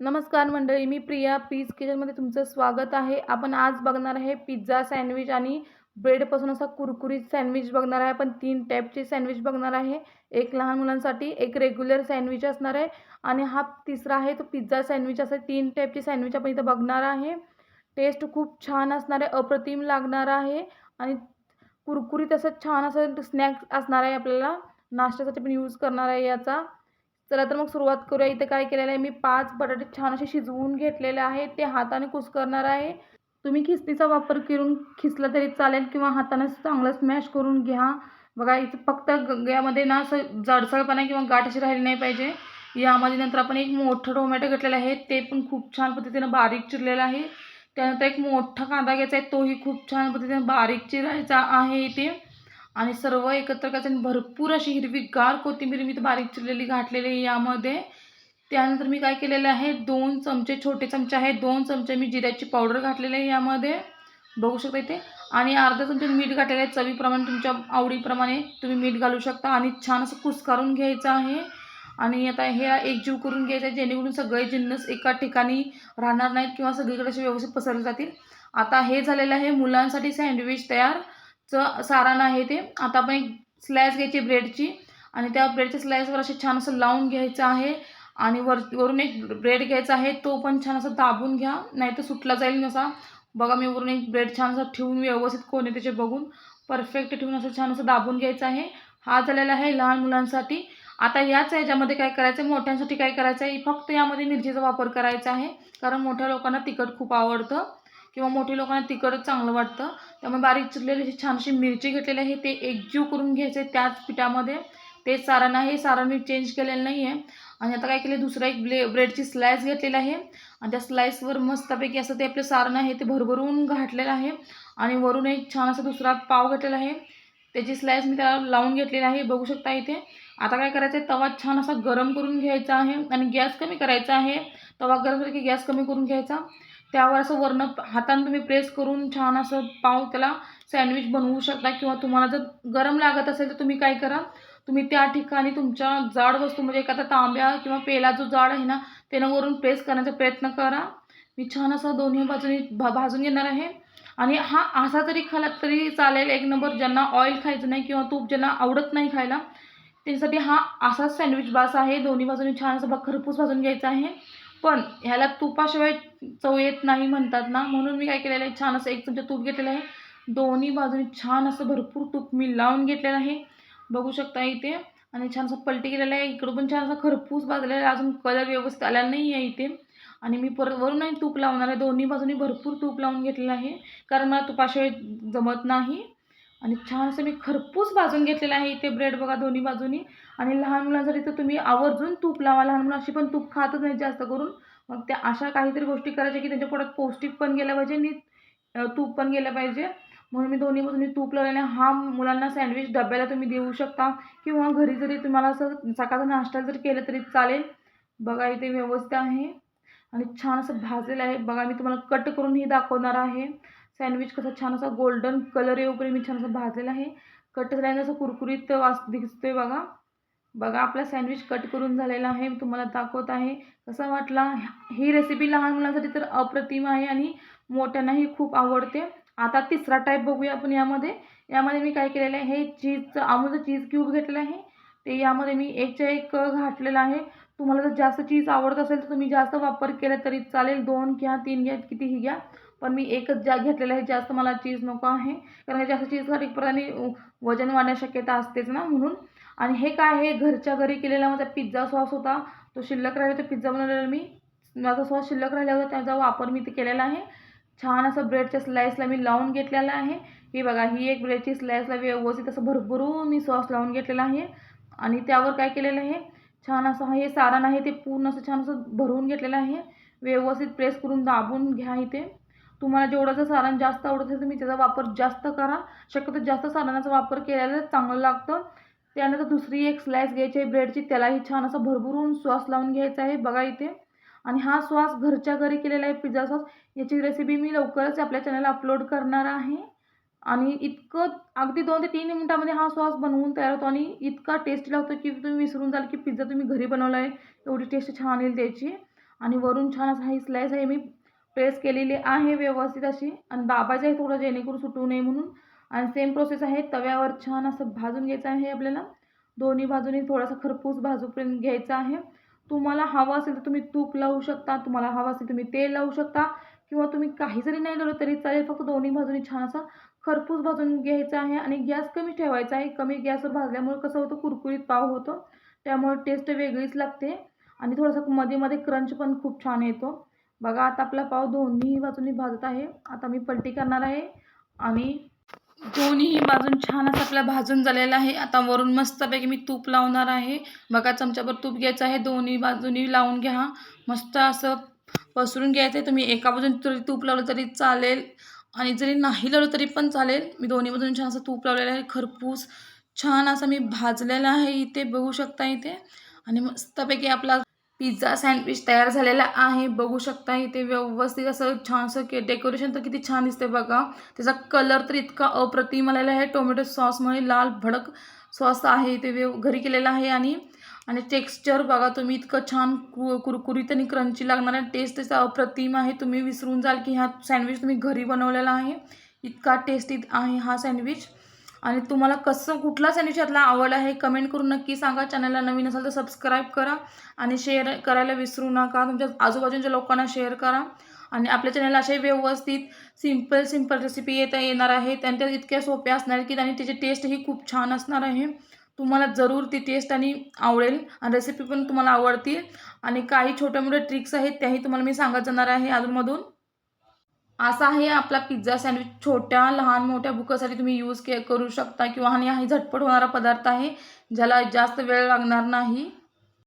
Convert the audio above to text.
नमस्कार मंडळी मी प्रिया. पीस किचनमध्ये तुमचं स्वागत आहे. आपण आज बघणार आहे पिझ्झा सँडविच आणि ब्रेडपासून असा कुरकुरीत सँडविच बघणार आहे. आपण तीन टाईपचे सँडविच बघणार आहे. एक लहान मुलांसाठी एक रेग्युलर सँडविच असणार आहे. आणि हा तिसरा आहे तो पिझ्झा सँडविच. असं तीन टाईपचे सँडविच आपण इथं बघणार आहे. टेस्ट खूप छान असणार आहे अप्रतिम लागणार आहे. आणि कुरकुरीत असं छान असं स्नॅक्स असणार आहे आपल्याला. नाश्त्यासाठी पण यूज करणार आहे याचा. चला तर मग सुरुवात करूया. इथे काय केलेलं आहे? मी पाच बटाटे छान असे शिजवून घेतलेले आहेत. ते हाताने कुस्करणार आहे. तुम्ही खिसणीचा वापर करून खिसला तरी चालेल किंवा हाताने चांगलं स्मॅश करून घ्या. बघा इथं फक्त यामध्ये ना असं जडसळपणा किंवा गाठ अशी राहिली नाही पाहिजे. यामध्ये नंतर आपण एक मोठं टोमॅटो घेतलेलं आहे. ते पण खूप छान पद्धतीनं बारीक चिरलेलं आहे. त्यानंतर एक मोठा कांदा घ्यायचा आहे. तोही खूप छान पद्धतीने बारीक चिरायचा आहे इथे. आणि सर्व एकत्र करायचं आणि भरपूर अशी हिरवीगार कोथिंबीर मी तर बारीक चिरलेली घातलेली आहे यामध्ये. त्यानंतर मी काय केलेलं आहे दोन चमचे छोटे चमचे आहेत दोन चमचे मी जिऱ्याची पावडर घातलेली आहे यामध्ये. बघू शकता इथे. आणि अर्धा चमचे मीठ घातलेलं आहे चवीप्रमाणे तुमच्या आवडीप्रमाणे तुम्ही मीठ घालू शकता आणि छान असं कुस्कारून घ्यायचं आहे. आणि आता हे एकजीव करून घ्यायचं आहे जेणेकरून सगळे जिन्नस एका ठिकाणी राहणार नाहीत किंवा सगळीकडे असे व्यवस्थित पसरले जातील. आता हे झालेलं आहे मुलांसाठी सँडविच तयार. चं सारण आहे ते. आता आपण एक स्लायस घ्यायची ब्रेडची आणि त्या ब्रेडच्या स्लायसवर असे छान असं लावून घ्यायचं आहे आणि वर वरून एक ब्रेड घ्यायचा आहे. तो पण छान असं दाबून घ्या. नाही तर सुटला जाईल नसा बघा मी वरून एक ब्रेड छान असं ठेवून व्यवस्थित कोणी त्याचे बघून परफेक्ट ठेवून असं छान असं दाबून घ्यायचं आहे. हा झालेला आहे लहान मुलांसाठी. आता याच याच्यामध्ये काय करायचं आहे मोठ्यांसाठी काय करायचं आहे फक्त यामध्ये मिरचीचा वापर करायचा आहे. कारण मोठ्या लोकांना तिखट खूप आवडतं. किंवा मोठी लोकांना तिखटच चांगलं वाटतं. त्यामुळे बारीक चिरलेली अशी छानशी मिरची घेतलेली आहे. ते एकजीव करून घ्यायचे त्याच पिठामध्ये. ते सारण आहे. सारण मी चेंज केलेलं नाही आहे आणि आता काय केलं दुसरा एक ब्ले ब्रेडची स्लाईस घेतलेला आहे. आणि त्या स्लाईसवर मस्तपैकी असं ते आपलं सारण आहे ते भरभरून घातलेलं आहे. आणि वरून एक छान असा दुसरा पाव घेतलेला आहे. त्याची स्लाईस मी त्याला लावून घेतलेली आहे. बघू शकता इथे. आता काय करायचं आहे तवा छान असा गरम करून घ्यायचा आहे. आणि गॅस कमी करायचा आहे. तवा गरम झाला की गॅस कमी करून घ्यायचा. त्यावर असं वरनं हातानं तुम्ही प्रेस करून छान असं पाव त्याला सँडविच बनवू शकता किंवा तुम्हाला जर गरम लागत असेल तर तुम्ही काय करा तुम्ही त्या ठिकाणी तुमच्या जाड वस्तू म्हणजे एखादा तांब्या किंवा पेला जो जाड आहे ना त्यानं वरून प्रेस करण्याचा प्रयत्न करा. मी छान असं दोन्ही बाजूनी भा भाजून घेणार आहे. आणि हा असा जरी खाला तरी चालेल एक नंबर ज्यांना ऑइल खायचं नाही किंवा तूप ज्यांना आवडत नाही खायला त्यासाठी हा असाच सँडविच बास आहे. दोन्ही बाजूनी छान असं खरपूस भाजून घ्यायचा आहे. पण ह्याला तुपाशिवाय चव येत नाही म्हणतात ना. म्हणून मी काय केलेलं आहे छान असं एक चमचा तूप घेतलेलं आहे. दोन्ही बाजूनी छान असं भरपूर तूप मी लावून घेतलेलं आहे. बघू शकता इथे. आणि छान असं पलटी केलेलं आहे. इकडं पण छान असं खरपूस भाजलेलं आहे. अजून कलर व्यवस्थित आला नाही आहे इथे. आणि मी परत वरूनही तूप लावणार आहे. दोन्ही बाजूनी भरपूर तूप लावून घेतलेलं आहे. कारण मला तुपाशिवाय जमत नाही. आणि छान असं मी खरपूस भाजून घेतलेलं आहे इथे ब्रेड बघा दोन्ही बाजूनी. आणि लहान मुलांसाठी तर तुम्ही आवर्जून तूप लावा. लहान मुलं अशी पण तूप खातच नाही जास्त करून. मग त्या अशा काहीतरी गोष्टी करायच्या की त्यांच्या पोटात पौष्टिक पण गेलं पाहिजे आणि तूप पण गेलं पाहिजे. म्हणून मी दोन्ही बाजूनी तूप लावल्याने हा मुलांना सँडविच डब्याला तुम्ही देऊ शकता. किंवा घरी जरी तुम्हाला असं सकाळचा नाश्ता जर केलं तरी चालेल. बघा इथे व्यवस्थित आहे. आणि छान असं भाजलेलं आहे. बघा मी तुम्हाला कट करूनही दाखवणार आहे. सँडविच कसा छान असा गोल्डन कलर येऊपर्यंत मी छान असं भाजलेलं आहे. कट झाल्याने असं कुरकुरीत वास दिसतोय बघा. बघा आपला सँडविच कट करून झालेला आहे. मी तुम्हाला दाखवत आहे. कसा वाटला? ही रेसिपी लहान मुलांसाठी तर अप्रतिम आहे आणि मोठ्यांनाही खूप आवडते. आता तिसरा टाईप बघूया आपण यामध्ये. यामध्ये मी काय केलेलं आहे? हे चीजचं अमूलचं चीज क्यूब घेतलेलं आहे. ते यामध्ये मी एकच्या एक घातलेलं आहे. तुम्हाला जर जास्त चीज आवडत असेल तर तुम्ही जास्त वापर केला तरी चालेल. दोन घ्या तीन घ्या कितीही घ्या. पण मी एकच जा घेतलेलं आहे जास्त मला चीज नको आहे. कारण जास्त चीज खाली प्रकारे वजन वाढण्याची शक्यता असतेच ना म्हणून. आणि हे काय आहे घरच्या घरी केलेला माझा पिझ्झा सॉस होता. तो शिल्लक राहिला तो पिझ्झा बनवलेला मी. माझा सॉस शिल्लक राहिला होता त्याचा वापर मी ते केलेला आहे. छान असं ब्रेडच्या स्लाईसला मी लावून घेतलेला आहे. ही बघा ही एक ब्रेडची स्लाईसला व्यवस्थित असं भरभरून मी सॉस लावून घेतलेला आहे. आणि त्यावर काय केलेलं आहे छान असं हे सारण आहे ते पूर्ण असं छान असं भरून घेतलेलं आहे. व्यवस्थित प्रेस करून दाबून घ्या इथे. तुम्हाला जेवढं जर सारण जास्त आवडत असेल तुम्ही त्याचा वापर जास्त करा. शक्यतो जास्त सारणाचा वापर केलेला चांगलं लागतं. त्यानंतर दुसरी एक स्लाईस घ्यायची आहे ब्रेडची त्यालाही छान असं भरभरून सॉस लावून घ्यायचा आहे. बघा इथे. आणि हा सॉस घरच्या घरी केलेला आहे पिझ्झा सॉस याची रेसिपी मी लवकरच आपल्या चॅनलला अपलोड करणार आहे. आणि इतकं अगदी दोन ते तीन मिनटामध्ये हा सॉस बनवून तयार होतो. आणि इतका टेस्टी लागतो की तुम्ही विसरून जाल की पिझ्झा तुम्ही घरी बनवला आहे एवढी टेस्ट छान येईल त्याची. आणि वरून छान असा ही स्लाईस आहे. मी प्रेस केलेली आहे व्यवस्थित अशी. आणि दाबायचं आहे थोडं जेणेकरून सुटू नये म्हणून. आणि सेम प्रोसेस आहे तव्यावर छान असं भाजून घ्यायचं आहे आपल्याला. दोन्ही बाजूनी थोडासा खरपूस भाजूपर्यंत घ्यायचा आहे. तुम्हाला हवं असेल तर तुम्ही तूप लावू शकता तुम्हाला हवं असेल तुम्ही तेल लावू शकता. किंवा तुम्ही काही जरी नाही लावलं तरी चालेल फक्त दोन्ही बाजूनी छान असा खरपूस भाजून घ्यायचा आहे. आणि गॅस कमी ठेवायचा आहे. कमी गॅसवर भाजल्यामुळे कसं होतं कुरकुरीत पाव होतो. त्यामुळे टेस्ट वेगळीच लागते. आणि थोडंसं मध्ये मध्ये क्रंच पण खूप छान येतो. बघा आता आपला पाव दोन्ही बाजूनी भाजत आहे. आता मी पलटी करणार आहे. आणि दोन्ही बाजून छान असं आपला भाजून झालेला आहे. आता वरून मस्तपैकी मी तूप लावणार आहे. बघा चमच्याभर तूप घ्यायचं आहे. दोन्ही बाजूनी लावून घ्या. मस्त असं पसरून घ्यायचं आहे. तुम्ही एका बाजून तरी तूप लावलं तरी चालेल. आणि जरी नाही लावलं तरी पण चालेल. मी दोन्ही बाजून छान असं तूप लावलेलं आहे. खरपूस छान असं मी भाजलेलं आहे इथे. बघू शकता इथे. आणि मस्तपैकी आपला पिझ्झा सँडविच तयार झालेला आहे. बघू शकता इथे व्यवस्थित असं छानसं के डेकोरेशन तर किती छान दिसते बघा. त्याचा कलर तर इतका अप्रतिम आलेला आहे. टोमॅटो सॉसमुळे लाल भडक सॉस आहे इथे व्यव घरी केलेला आहे आणि आणि टेक्स्चर बघा तुम्ही इतकं छान कु कुरकुरीत आणि क्रंची लागणार आहे टेस्ट त्याचा अप्रतिम आहे. तुम्ही विसरून जाल की हा सँडविच तुम्ही घरी बनवलेला आहे. इतका टेस्टी आहे हा सँडविच आणि तुम्हाला कसं कुठला सनिशातला आवडला आहे कमेंट करून नक्की सांगा. चॅनलला नवीन असाल तर सबस्क्राईब करा आणि शेअर करायला विसरू नका. तुमच्या आजूबाजूच्या लोकांना शेअर करा. आणि आपल्या चॅनलला असे व्यवस्थित सिंपल सिंपल रेसिपी येता येणार आहेत. त्यांच्या इतक्या सोप्या असणार की आणि त्याची टेस्टही खूप छान असणार आहे. तुम्हाला जरूर ती टेस्ट आणि आवडेल. आणि रेसिपी पण तुम्हाला आवडतील. आणि काही छोट्या मोठ्या ट्रिक्स आहेत त्याही तुम्हाला मी सांगत जाणार आहे अजूनमधून असा आहे आपला पिझ्झा सँडविच. छोट्या लहान मोठ्या बुकासाठी तुम्ही यूज के करू शकता किंवा आणि हा झटपट होणारा पदार्थ आहे ज्याला जास्त वेळ लागणार नाही.